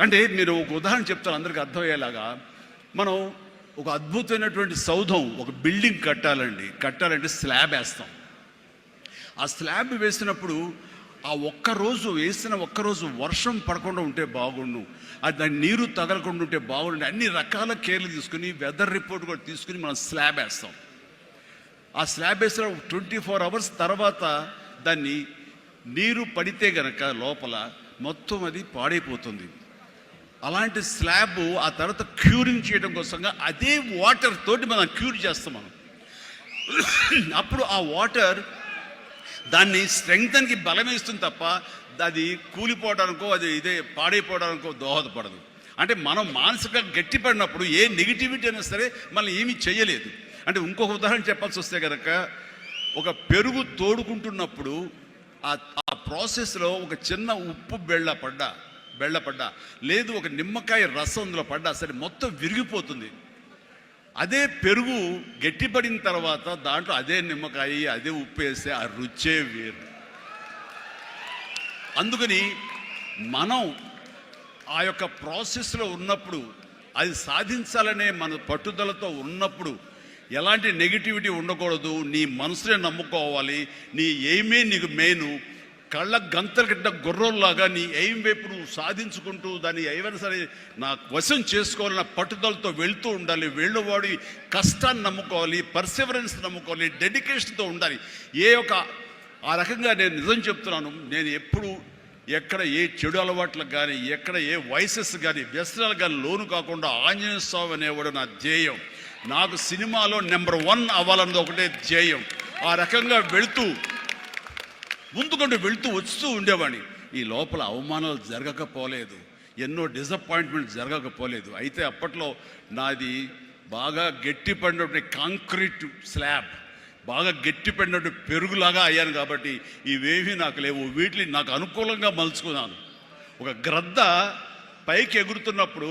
అంటే మీరు ఒక ఉదాహరణ చెప్తాను అందరికీ అర్థమయ్యేలాగా. మనం ఒక అద్భుతమైనటువంటి సౌధం ఒక బిల్డింగ్ కట్టాలండి. కట్టాలంటే స్లాబ్ వేస్తాం. ఆ స్లాబ్ వేసినప్పుడు ఆ ఒక్క రోజు వేసిన ఒక్క రోజు వర్షం పడకుండా ఉంటే బాగుండు. అది దాని నీరు తగలకుండా ఉంటే బాగుండు. అన్ని రకాల కేర్లు తీసుకుని వెదర్ రిపోర్ట్ కూడా తీసుకుని మనం స్లాబ్ వేస్తాం. ఆ స్లాబ్ వేసిన ట్వంటీ ఫోర్ అవర్స్ తర్వాత దాన్ని నీరు పడితే గనక లోపల మొత్తం అది పాడైపోతుంది. అలాంటి స్లాబ్ ఆ తర్వాత క్యూరింగ్ చేయడం కోసంగా అదే వాటర్ తోటి మనం క్యూర్ చేస్తాం మనం. అప్పుడు ఆ వాటర్ దాన్ని స్ట్రెంగ్తన్కి బలమేస్తుంది తప్ప అది కూలిపోవడానికో అది ఇదే పాడైపోవడానికో దోహదపడదు. అంటే మనం మానసికంగా గట్టిపడినప్పుడు ఏ నెగిటివిటీ అయినా సరే మనం ఏమీ చేయలేదు. అంటే ఇంకొక ఉదాహరణ చెప్పాల్సి వస్తే కనుక ఒక పెరుగు తోడుకుంటున్నప్పుడు ఆ ఆ ప్రాసెస్లో ఒక చిన్న ఉప్పు బెళ్ళ పడ్డా బెళ్ళపడ్డా. లేదు ఒక నిమ్మకాయ రసం అందులో పడ్డా. సరే మొత్తం విరిగిపోతుంది. అదే పెరుగు గట్టిపడిన తర్వాత దాంట్లో అదే నిమ్మకాయ అదే ఉప్పు వేస్తే ఆ రుచే వేరు. అందుకని మనం ఆ యొక్క ప్రాసెస్లో ఉన్నప్పుడు అది సాధించాలనే మన పట్టుదలతో ఉన్నప్పుడు ఎలాంటి నెగిటివిటీ ఉండకూడదు. నీ మనసునే నమ్ముకోవాలి. నీ ఎయిమే నీకు మెయిన్. కళ్ళ గంతలు కట్టిన గుర్రంలాగా నీ ఎయిం వైపు నువ్వు సాధించుకుంటూ దాన్ని ఏమైనా సరే నా వశం చేసుకోవాలన్న పట్టుదలతో వెళ్తూ ఉండాలి వెళ్ళేవాడి కష్టాన్ని నమ్ముకోవాలి పర్సివరెన్స్ నమ్ముకోవాలి డెడికేషన్తో ఉండాలి. ఏ ఒక ఆ రకంగా నేను నిజం చెప్తున్నాను. నేను ఎప్పుడు ఎక్కడ ఏ చెడు అలవాట్లకు కానీ ఎక్కడ ఏ వయసెస్ కానీ వ్యసనాలు కానీ లోను కాకుండా ఆంజనేయ స్వామి అనేవాడు నా ధ్యేయం. నాకు సినిమాలో నెంబర్ వన్ అవ్వాలన్నది ఒకటే ధ్యేయం. ఆ రకంగా వెళుతూ ముందుకుంటూ వెళుతూ వస్తూ ఉండేవాడిని. ఈ లోపల అవమానాలు జరగకపోలేదు. ఎన్నో డిసప్పాయింట్మెంట్ జరగకపోలేదు. అయితే అప్పట్లో నాది బాగా గట్టి పడినటువంటి కాంక్రీట్ స్లాబ్ బాగా గట్టి పడినట్టు పెరుగులాగా అయ్యాను కాబట్టి ఇవేవి నాకు లేవు. వీటిని నాకు అనుకూలంగా మలుచుకున్నాను. ఒక గ్రద్ద పైకి ఎగురుతున్నప్పుడు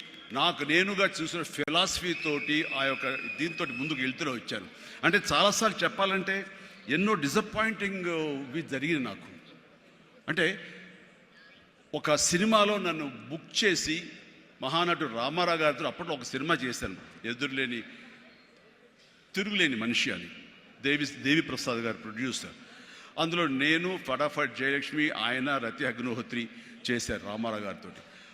నాకు నేనుగా చూసిన ఫిలాసఫీ తోటి ఆ యొక్క దీంతో ముందుకు వెళ్తూనే వచ్చాను. అంటే చాలాసార్లు చెప్పాలంటే ఎన్నో డిసప్పాయింటింగ్ వి జరిగింది నాకు. అంటే ఒక సినిమాలో నన్ను బుక్ చేసి మహానటుడు రామారావు గారితో అప్పట్లో ఒక సినిమా చేశాను. ఎదురులేని తిరుగులేని మనిషి అని దేవి దేవి ప్రసాద్ గారు ప్రొడ్యూసర్ అందులో నేను ఫటాఫట్ జయలక్ష్మి ఆయన రతి అగ్నిహోత్రి చేశారు రామారావు గారితో